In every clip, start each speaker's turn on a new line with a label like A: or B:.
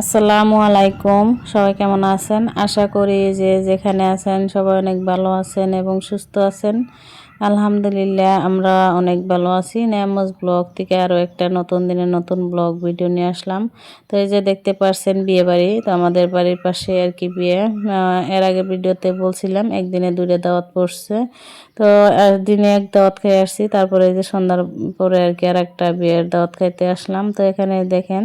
A: আসসালামু আলাইকুম। সবাই কেমন আছেন? আশা করি যে যেখানে আছেন সবাই অনেক ভালো আছেন এবং সুস্থ আছেন। আলহামদুলিল্লাহ, আমরা অনেক ভালো আছি। নিয়ামজ ব্লগ থেকে আরও একটা নতুন দিনে নতুন ব্লগ ভিডিও নিয়ে আসলাম। তো এই যে দেখতে পারছেন বিয়ে বাড়ি, তো আমাদের বাড়ির পাশে আর কি বিয়ে। এর আগে ভিডিওতে বলছিলাম, একদিনে দুইটা দাওয়াত পড়ছে। তো দিনে এক দাওয়াত খেয়ে আসছি, তারপরে এই যে সন্ধ্যার পরে আর কি আর একটা বিয়ের দাওয়াত খাইতে আসলাম। তো এখানে দেখেন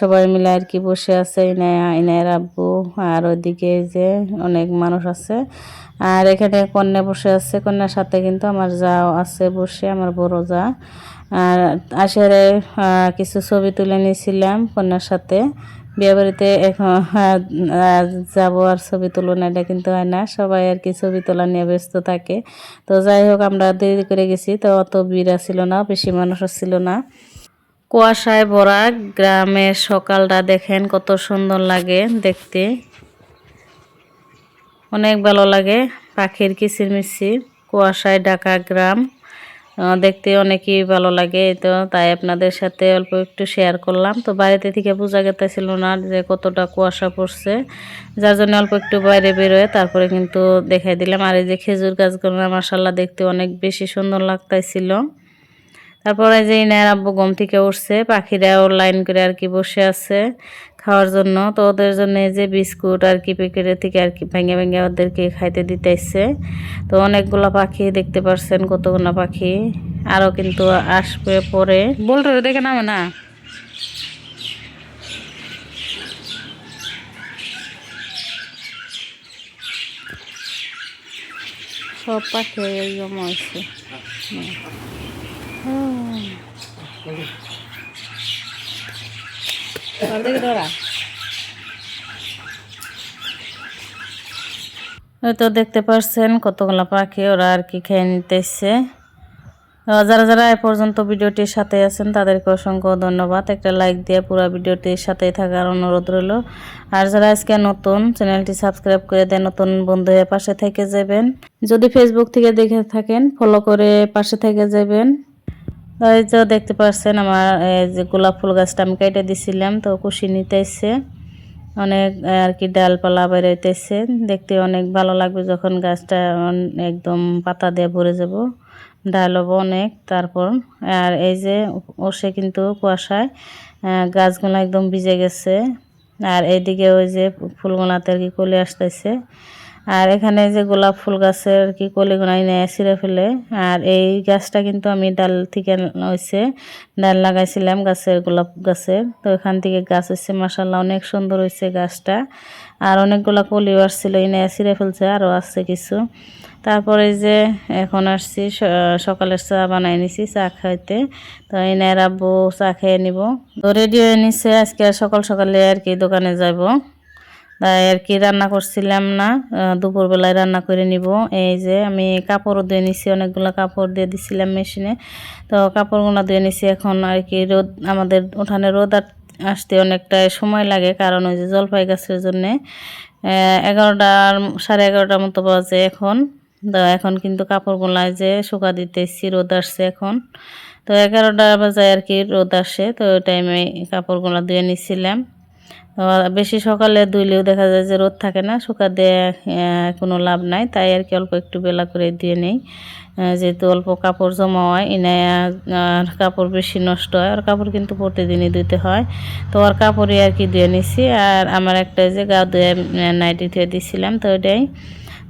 A: সবাই মিলে আর কি বসে আছে, ইনায়া, ইনায়ের আব্বু আর ওইদিকে যে অনেক মানুষ আছে। আর এখানে কন্যা বসে আছে, কন্যার সাথে কিন্তু আমার যাও আছে বসে, আমার বড় যা। আর আসরে কিছু ছবি তুলে নিয়েছিলাম কন্যার সাথে। বিয়ে বাড়িতে এখন যাব আর ছবি তুলো না এটা কিন্তু হয় না। সবাই আর কি ছবি তোলা নিয়ে ব্যস্ত থাকে। তো যাই হোক, আমরা দেরি করে গেছি, তো অত ভিড় ছিল না, বেশি মানুষও ছিল না। কুয়াশায় ভরা গ্রামের সকালটা দেখেন কত সুন্দর লাগে দেখতে। অনেক ভালো লাগে পাখির কিচিরমিচির কুয়াশায় ঢাকা গ্রাম। দেখতে অনেকই ভালো লাগে তো, তাই আপনাদের সাথে অল্প একটু শেয়ার করলাম। তো বাড়িতে থেকে বোঝা গেতেছিল না যে কতটা কুয়াশা পড়ছে, যার জন্য অল্প একটু বাইরে বেরোয়, তারপরে কিন্তু দেখাই দিলাম। আর এই যে খেজুর গাছগুলো মাসাল্লাহ দেখতে অনেক বেশি সুন্দর লাগতাইছিল। তারপরে যে ইনার আব্বু গম থেকে উঠছে পাখিরাও লাইন করে আর কি বসে আছে খাওয়ার জন্য। তো ওদের জন্য এই যে বিস্কুট আর কি প্যাকেটের থেকে আর কি ভেঙে ভেঙে ওদেরকে খাইতে দিতেছে। তো অনেকগুলো পাখি দেখতে পারছেন কতগুলো পাখি। আরও কিন্তু আসবে পরে। বলটা দেখে নামে না। সব পাখি জমা হয়েছে। তো দেখতে পারছেন কতগুলা পাখি ওরা আর কি খেয়ে নিতেছে। যারা যারা এ পর্যন্ত ভিডিওটির সাথে আছেন, তাদেরকে অসংখ্য ধন্যবাদ। একটা লাইক দিয়ে পুরো ভিডিওটির সাথে থাকার অনুরোধ রইল। আর যারা আজকে নতুন, চ্যানেলটি সাবস্ক্রাইব করে দেন নতুন বন্ধু হয়ে পাশে থেকে যাবেন। যদি ফেসবুক থেকে দেখে থাকেন ফলো করে পাশে থেকে যাবেন। এই যে দেখতে পাচ্ছেন আমার, এই যে গোলাপ ফুল গাছটা আমি কেটে দিছিলাম, তো কুশি নিতেছে। অনেক আর কি ডালপালা বেরোইতেছে দেখতে অনেক ভালো লাগবে যখন গাছটা একদম পাতা দিয়ে ভরে যাব। ডাল হব অনেক, তারপর, আর এই যে ওসে কিন্তু কুয়াশায় গাছগুলো একদম ভিজে গেছে। আর এইদিকে ওই যে ফুলগুলাতে আর কি কলে আসতেছে। আর এখানে যে গোলাপ ফুল গাছের আর কি কলিগুলো এনে ছিঁড়ে ফেলে, আর এই গাছটা কিন্তু আমি ডাল থেকে হয়েছে ডাল লাগাইছিলাম গাছের গোলাপ গাছের। তো এখান থেকে গাছ হচ্ছে মাসাল্লাহ অনেক সুন্দর হয়েছে গাছটা। আর অনেকগুলা কলিও আসছিল, এনে ছিঁড়ে ফেলছে আরও আসছে কিছু। তারপরে যে এখন আসছি সকালের চা বানাই নিছি, চা খাইতে। তো এনে আব্বু চা খেয়ে নিব। তো রেডি হয়ে নিছে, আজকে সকাল সকালে আর কি দোকানে যাব আর কি রান্না করছিলাম না দুপুরবেলায় রান্না করে নিব। এই যে আমি কাপড়ও ধুয়ে নিছি, অনেকগুলো কাপড় দিয়ে দিছিলাম মেশিনে। তো কাপড়গুলো ধুয়ে নিছি এখন আর কি রোদ, আমাদের উঠানে রোদ আস- আসতে অনেকটা সময় লাগে, কারণ ওই যে জলপাই গাছের জন্যে এগারোটার সাড়ে এগারোটার মতো বাজে এখন। তো এখন কিন্তু কাপড়গুলা যে শুকা দিতেছি, রোদ আসছে এখন। তো এগারোটা বাজে আর কি রোদ আসে, তো ওই টাইমে কাপড়গুলো ধুয়ে নিছিলাম। বেশি সকালে ধুইলেও দেখা যায় যে রোদ থাকে না শুকা দিয়ে কোনো লাভ নাই। তাই আর কি অল্প একটু বেলা করে দিয়ে নেই। যেহেতু অল্প কাপড় জমা হয় ইনায় কাপড় বেশি নষ্ট হয়। আর কাপড় কিন্তু প্রতিদিনই ধুতে হয়। তো ওর কাপড়ই আর কি ধুয়ে নিছি। আর আমার একটা যে গা ধুয়ে নাইটি ধুয়ে দিছিলাম তো ওইটাই।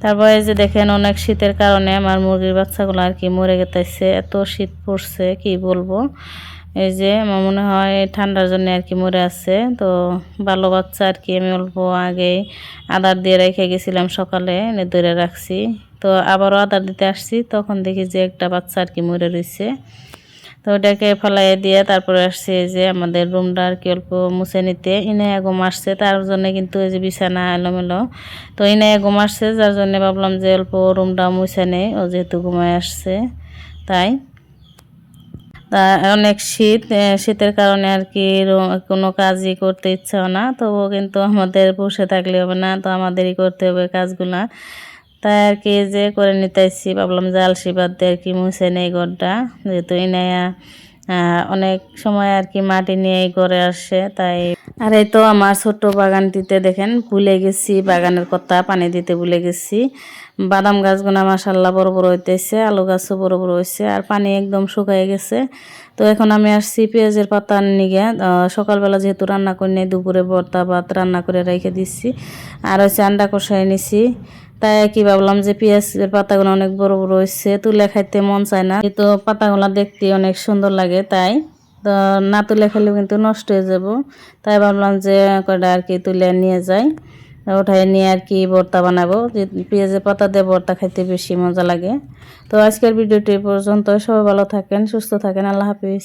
A: তারপরে যে দেখেন অনেক শীতের কারণে আমার মুরগির বাচ্চাগুলো আর কি মরে গেতেছে। এত শীত পড়ছে, কি বলব? এই যে আমার মনে হয় ঠান্ডার জন্য আর কি মরে আছে। তো ভালো বাচ্চা আর কি আমি অল্প আগে আদার দিয়ে রেখে গেছিলাম সকালে, এনে ধরে রাখছি। তো আবারও আদার দিতে আসছি, তখন দেখি যে একটা বাচ্চা আর কি মরে রয়েছে তো ওটাকে ফেলাই দিয়ে তারপরে আসছে যে আমাদের রুমটা আর কি অল্প মুছে নিতে। ইনে ঘুম আসছে, তার জন্য কিন্তু এই যে বিছানা এলোমেলো। তো ইনে ঘুম আসছে, যার জন্য ভাবলাম যে অল্প রুমটা মুছে নেই, ও যেহেতু ঘুমায় আসছে, তাই। তা অনেক শীত শীতের কারণে আর কি কোনো কাজই করতে ইচ্ছা না। তবুও কিন্তু আমাদের বসে থাকলে হবে না তো আমাদেরই করতে হবে কাজগুলো। তাই আর কি যে করে নিতেছি ভাবলাম যে আলসি বাদ দিয়ে আর কি মুছে নেই ঘরটা। যেহেতু আহ, অনেক সময় আর কি মাটি নিয়ে ঘরে আসে তাই আর এই তো আমার ছোট্ট বাগানটিতে দেখেন ভুলে গেছি বাগানের কথা পানি দিতে ভুলে গেছি। বাদাম গাছগুলো মাসাল্লাহ বড় বড় হইতেছে আলু গাছও বড় বড় হয়েছে আর পানি একদম শুকায় গেছে। তো এখন আমি আসছি পেঁয়াজের পাতা আহ, সকালবেলা যেহেতু রান্না করে নেই দুপুরে ভর্তা ভাত রান্না করে রেখে দিচ্ছি। আর হচ্ছে আন্ডা কষাই নিছি। তাই কি ভাবলাম যে পেঁয়াজের পাতাগুলো অনেক বড় বড় হয়েছে তুলে খাইতে মন চায় না। কিন্তু পাতাগুলো দেখতে অনেক সুন্দর লাগে, তাই। তো না তুলে খেলেও কিন্তু নষ্ট হয়ে যাব। তাই ভাবলাম যে কয়টা আর কি তুলে নিয়ে যাই। ওঠাই নিয়ে আর কি ভর্তা বানাবো। যে পেঁয়াজের পাতা দিয়ে ভর্তা খাইতে বেশি মজা লাগে। তো আজকের ভিডিওটি পর্যন্ত। সবাই ভালো থাকেন, সুস্থ থাকেন। আল্লাহ হাফিজ।